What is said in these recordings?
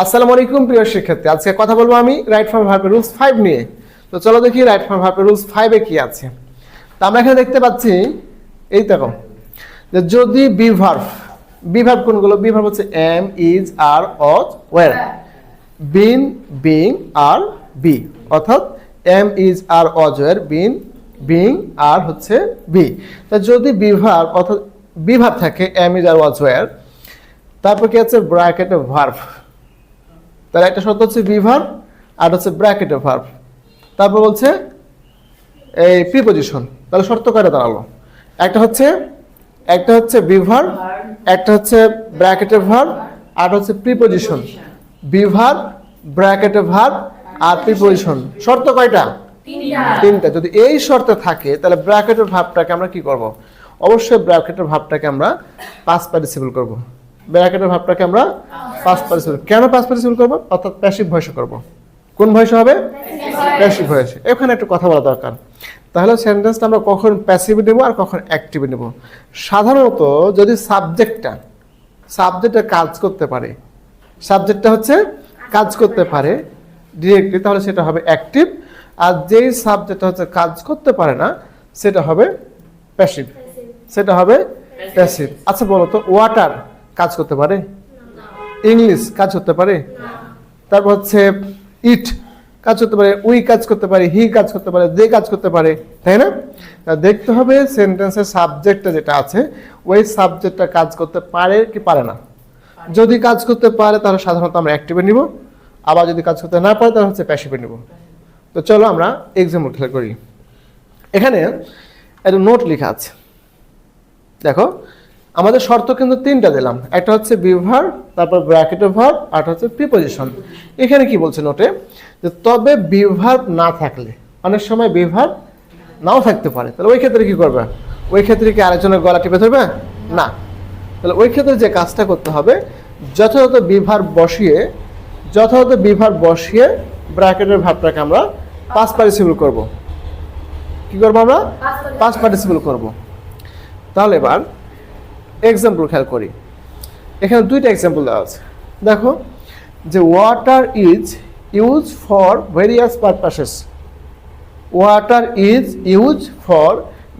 আসসালামু আলাইকুম প্রিয় শিক্ষার্থী, আজকে কথা বলব আমি রাইট ফ্রম ভার্বের রুলস ফাইভ নিয়ে। তো চলো দেখি রাইট ফ্রম ভার্বের রুলস ফাইভে কি আছে। তো আমরা এখানে দেখতে পাচ্ছি, এই দেখো, যে যদি বিভার্ভ বিভার্ভ কোনগুলো? বিভার্ভ হচ্ছে am is are was were been being R be অর্থাৎ am is are was were been being আর হচ্ছে বি তা যদি বি বিভার অর্থাৎ বি বিভার থাকে am is are was were তারপর কি আছে? ব্র্যাকেটে ভার্ভ তাহলে একটা শব্দ হচ্ছে বিভার আর হচ্ছে ব্র্যাকেটে ভার্ভ তারপর বলছে এই প্রিপোজিশন তাহলে শর্ত করে দাঁড়াল? একটা হচ্ছে একটা হচ্ছে বিভার একটা হচ্ছে ব্র্যাকেটে ভার্ভ আর হচ্ছে প্রিপোজিশন বিভার ব্র্যাকেটে ভার্ভ আর প্রিপোজিশন শর্ত কয়টা? তিনটা। যদি এই শর্তে থাকে, তাহলে ব্র্যাকেটের ভাবটাকে আমরা কি করব? অবশ্যই ব্র্যাকেটের ভাবটাকে আমরা পাস পার্টিসিপল করব। ব্র্যাকেটের ভাবটাকে আমরা পাস পার্টিসিপল কেন পাস পার্টিসিপল করব? অর্থাৎ প্যাসিভ ভয়েসে করব। কোন ভয়েসে হবে? প্যাসিভ ভয়েসে এখানে একটু কথা বলা দরকার। তাহলে সেন্টেন্সটা আমরা কখন প্যাসিভ নেব আর কখন অ্যাক্টিভ নেব? সাধারণত যদি সাবজেক্টটা সাবজেক্টটা কাজ করতে পারে সাবজেক্টটা হচ্ছে কাজ করতে পারে ডিরেক্টলি তাহলে সেটা হবে অ্যাক্টিভ আর যেই সাবজেক্টটা হচ্ছে কাজ করতে পারে না, সেটা হবে প্যাসিভ সেটা হবে প্যাসিভ আচ্ছা বলো তো ওয়াটার কাজ করতে পারে? ইংলিশ কাজ করতে পারে। তারপর হচ্ছে ইট কাজ করতে পারে উই কাজ করতে পারে হি কাজ করতে পারে দে কাজ করতে পারে, তাই না? দেখতে হবে সেন্টেন্সের সাবজেক্টটা যেটা আছে, ওই সাবজেক্টটা কাজ করতে পারে কি পারে না। যদি কাজ করতে পারে, তাহলে সাধারণত আমরা অ্যাক্টিভে নিব। আবার যদি কাজ করতে না পারে, তাহলে হচ্ছে প্যাসিভে নিব। তো চলো আমরা এক্সাম্পল খেলা করি। এখানে একটা নোট লেখা আছে। দেখো, আমাদের শর্ত কিন্তু তিনটা দিলাম। একটা হচ্ছে বিভার তারপর ব্র্যাকেটের ভার্ব আর হচ্ছে প্রিপোজিশন এখানে কি বলছে নোটে যে তবে বিভার না থাকলে অনেক সময় বিভার নাও থাকতে পারে। তাহলে ওই ক্ষেত্রে কি করবে? ওই ক্ষেত্রে কি আরেকজনের গলা টিপে ধরবে? না। তাহলে ওই ক্ষেত্রে যে কাজটা করতে হবে যথাযথ বিভার বসিয়ে যথাযথ বিভার বসিয়ে ব্র্যাকেটের ভাবটাকে আমরা পাস পার্টিসিপল করব। কি করব আমরা? পাস পার্টিসিপল করব। তাহলে এবার এক্সাম্পল খেয়াল করি। এখানে দুইটা এক্সাম্পল দেওয়া আছে। দেখো, যে water is use for various purposes water is use for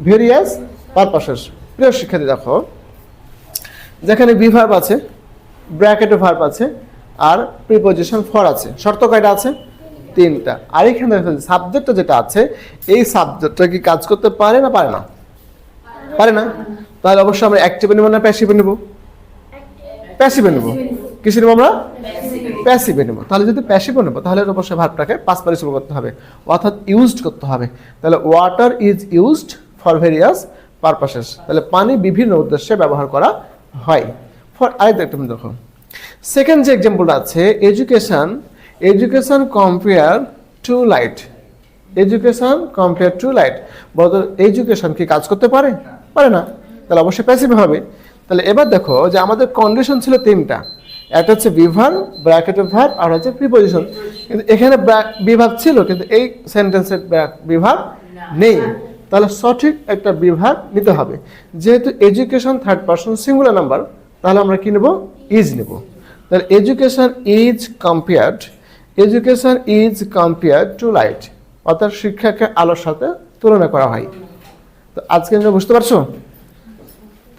various purposes প্রিয় শিক্ষার্থী, দেখো, যেখানে বিভার্ব আছে ব্র্যাকেটে ভার্ব আছে, আর প্রিপোজিশন ফর আছে। শর্ত কয়টা আছে? তিনটা। আর এখানে সাবজেক্টটা যেটা আছে, এই সাবজেক্টটা কি কাজ করতে পারে না পারে না? পারে না? তাহলে অবশ্যই আমরা অ্যাক্টিভে নেব না প্যাসিভ নেব। প্যাসিভে নেব কিসে নেব আমরা? প্যাসিভে নেব তাহলে যদি প্যাসিভে নেব তাহলে অবশ্যই ভার্বটাকে পাস পারিসিবল করতে হবে। অর্থাৎ ইউজড করতে হবে। তাহলে water is used for various purposes তাহলে পানি বিভিন্ন উদ্দেশ্যে ব্যবহার করা হয়। ফর আরেকটা তুমি দেখো। সেকেন্ড যে এক্সাম্পলটা আছে education education compare to light education compare to light বলতো এডুকেশন কি কাজ করতে পারে? পারে না। তাহলে অবশ্যই প্যাসিভ হবে। তাহলে এবার দেখো যে আমাদের কন্ডিশন ছিল তিনটা। একটা হচ্ছে বিভার ব্র্যাকেটের ভার আর হচ্ছে প্রিপোজিশন কিন্তু এখানে বিভাগ ছিল কিন্তু এই সেন্টেন্সের বিভাগ নেই। তাহলে সঠিক একটা বিভাগ নিতে হবে। যেহেতু education third person singular number তাহলে আমরা কি নেব? ইজ নেব। তাহলে education is compared education is compared to light অর্থাৎ শিক্ষাকে আলোর সাথে তুলনা করা হয়। তো আজকে বুঝতে পারছ?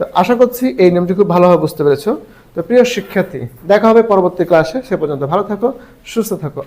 তো আশা করছি এই নিয়মটি খুব ভালোভাবে বুঝতে পেরেছ। তো প্রিয় শিক্ষার্থী, দেখা হবে পরবর্তী ক্লাসে। সে পর্যন্ত ভালো থাকো, সুস্থ থাকো।